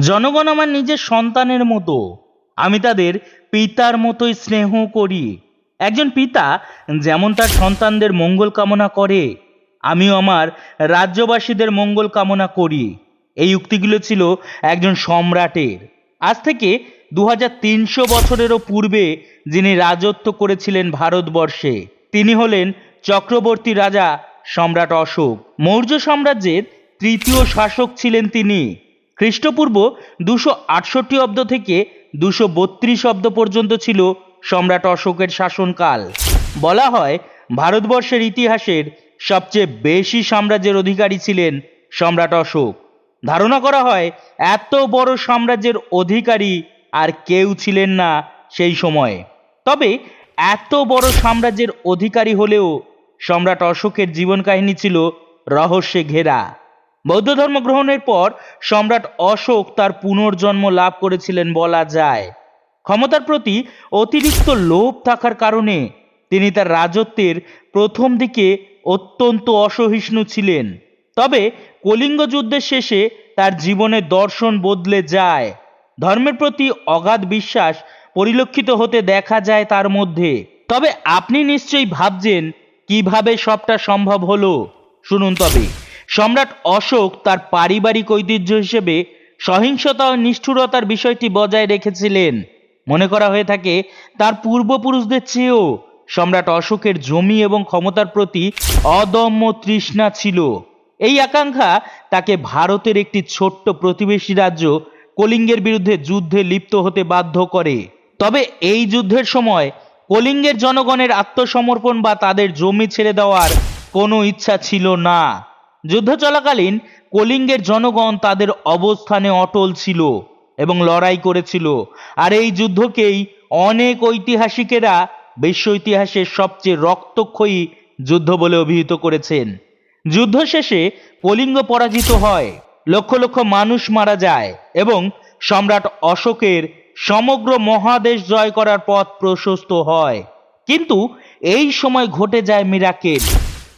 জনগণ আমার নিজের সন্তানের মতো। আমি তাদের পিতার মতোই স্নেহ করি। একজন পিতা যেমন তার সন্তানদের মঙ্গল কামনা করে, আমিও আমার রাজ্যবাসীদের মঙ্গল কামনা করি। এই উক্তিগুলো ছিল একজন সম্রাটের। আজ থেকে দু বছরেরও পূর্বে যিনি রাজত্ব করেছিলেন ভারতবর্ষে, তিনি হলেন চক্রবর্তী রাজা সম্রাট অশোক। মৌর্য সাম্রাজ্যের তৃতীয় শাসক ছিলেন তিনি। খ্রিস্টপূর্ব দুশো আটষট্টি অব্দ থেকে দুশো বত্রিশ অব্দ পর্যন্ত ছিল সম্রাট অশোকের শাসনকাল। বলা হয়, ভারতবর্ষের ইতিহাসের সবচেয়ে বেশি সাম্রাজ্যের অধিকারী ছিলেন সম্রাট অশোক। ধারণা করা হয়, এত বড় সাম্রাজ্যের অধিকারী আর কেউ ছিলেন না সেই সময়ে। তবে এত বড় সাম্রাজ্যের অধিকারী হলেও সম্রাট অশোকের জীবন কাহিনী ছিল রহস্যে ঘেরা। বৌদ্ধ ধর্ম গ্রহণের পর সম্রাট অশোক তার পুনর্জন্ম লাভ করেছিলেন বলা যায়। ক্ষমতার প্রতি অতিরিক্ত লোভ থাকার কারণে তিনি তার রাজত্বের প্রথম দিকে অত্যন্ত অসহিষ্ণু ছিলেন। তবে কলিঙ্গ যুদ্ধের শেষে তার জীবনের দর্শন বদলে যায়। ধর্মের প্রতি অগাধ বিশ্বাস পরিলক্ষিত হতে দেখা যায় তার মধ্যে। তবে আপনি নিশ্চয়ই ভাবছেন, কীভাবে সবটা সম্ভব হলো? শুনুন তবে। সম্রাট অশোক তার পারিবারিক ঐতিহ্য হিসেবে সহিংসতা ও নিষ্ঠুরতার বিষয়টি বজায় রেখেছিলেন। মনে করা হয়ে থাকে, তার পূর্বপুরুষদের চেয়েও সম্রাট অশোকের জমি এবং ক্ষমতার প্রতি অদম্য তৃষ্ণা ছিল। এই আকাঙ্ক্ষা তাকে ভারতের একটি ছোট্ট প্রতিবেশী রাজ্য কলিঙ্গের বিরুদ্ধে যুদ্ধে লিপ্ত হতে বাধ্য করে। তবে এই যুদ্ধের সময় কলিঙ্গের জনগণের আত্মসমর্পণ বা তাদের জমি ছেড়ে দেওয়ার কোনো ইচ্ছা ছিল না। যুদ্ধ চলাকালীন কলিঙ্গের জনগণ তাদের অবস্থানে অটল ছিল এবং লড়াই করেছিল। আর এই যুদ্ধকেই অনেক ঐতিহাসিকেরা বিশ্ব ইতিহাসের সবচেয়ে রক্তক্ষয়ী যুদ্ধ বলে অভিহিত করেছেন। যুদ্ধ শেষে কলিঙ্গ পরাজিত হয়, লক্ষ লক্ষ মানুষ মারা যায় এবং সম্রাট অশোকের সমগ্র মহাদেশ জয় করার পথ প্রশস্ত হয়। কিন্তু এই সময় ঘটে যায় মিরাকেল।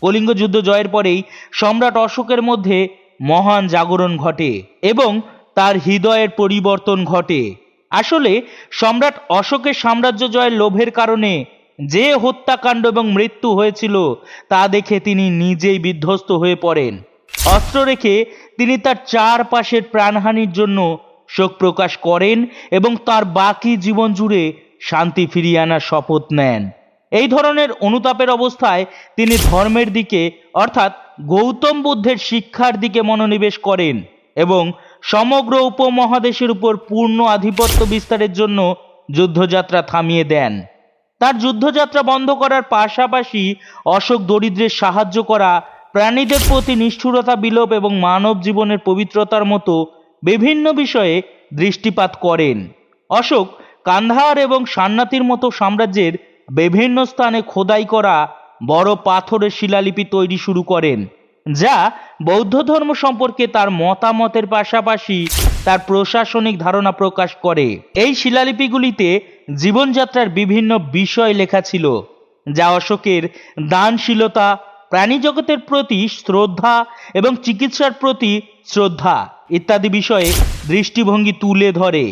কলিঙ্গ যুদ্ধ জয়ের পরেই সম্রাট অশোকের মধ্যে মহান জাগরণ ঘটে এবং তার হৃদয়ের পরিবর্তন ঘটে। আসলে সম্রাট অশোকের সাম্রাজ্য জয়ের লোভের কারণে যে হত্যাকাণ্ড এবং মৃত্যু হয়েছিল তা দেখে তিনি নিজেই বিধ্বস্ত হয়ে পড়েন। অস্ত্র রেখে তিনি তার চারপাশের প্রাণহানির জন্য শোক প্রকাশ করেন এবং তার বাকি জীবন জুড়ে শান্তি ফিরিয়ে আনার শপথ নেন। এই ধরনের অনুতাপের অবস্থায় তিনি ধর্মের দিকে, অর্থাৎ গৌতম বুদ্ধের শিক্ষার দিকে মনোনিবেশ করেন এবং সমগ্র উপমহাদেশের উপর পূর্ণ আধিপত্য বিস্তারের জন্য যুদ্ধযাত্রা থামিয়ে দেন। তার যুদ্ধযাত্রা বন্ধ করার পাশাপাশি অশোক দরিদ্রের সাহায্য করা, প্রাণীদের প্রতি নিষ্ঠুরতা বিলোপ এবং মানব জীবনের পবিত্রতার মতো বিভিন্ন বিষয়ে দৃষ্টিপাত করেন। অশোক কান্ধার এবং সান্নাতির মতো সাম্রাজ্যের বিভিন্ন স্থানে খোদাই করা বড় পাথরের শিলালিপি তৈরি শুরু করেন, যা বৌদ্ধ ধর্ম সম্পর্কে তার মতামতের পাশাপাশি তার প্রশাসনিক ধারণা প্রকাশ করে। এই শিলালিপিগুলিতে জীবনযাত্রার বিভিন্ন বিষয় লেখা ছিল, যা অশোকের দানশীলতা প্রাণী জগতের প্রতি শ্রদ্ধা এবং চিকিৎসার প্রতি শ্রদ্ধা ইত্যাদি বিষয়ে দৃষ্টিভঙ্গি তুলে ধরে।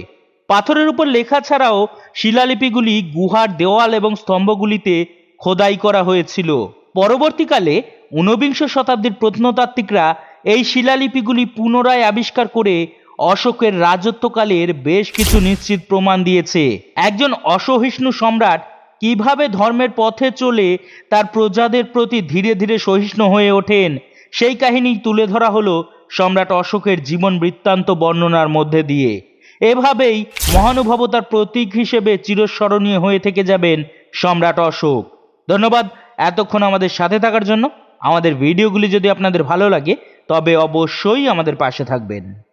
পাথরের উপর লেখা ছাড়াও শিলালিপিগুলি গুহার দেওয়াল এবং স্তম্ভগুলিতে খোদাই করা হয়েছিল। পরবর্তীকালে ঊনবিংশ শতাব্দীর প্রত্নতাত্ত্বিকরা এই শিলালিপিগুলি পুনরায় আবিষ্কার করে অশোকের রাজত্বকালের বেশ কিছু নিশ্চিত প্রমাণ দিয়েছে। একজন অসহিষ্ণু সম্রাট কীভাবে ধর্মের পথে চলে তার প্রজাদের প্রতি ধীরে ধীরে সহিষ্ণু হয়ে ওঠেন, সেই কাহিনী তুলে ধরা হলো সম্রাট অশোকের জীবন বৃত্তান্ত বর্ণনার মধ্যে দিয়ে। এভাবেই মহানুভবতার প্রতীক হিসেবে চিরস্মরণীয় হয়ে থেকে যাবেন সম্রাট অশোক। ধন্যবাদ এতক্ষণ আমাদের সাথে থাকার জন্য। আমাদের ভিডিওগুলি যদি আপনাদের ভালো লাগে, তবে অবশ্যই আমাদের পাশে থাকবেন।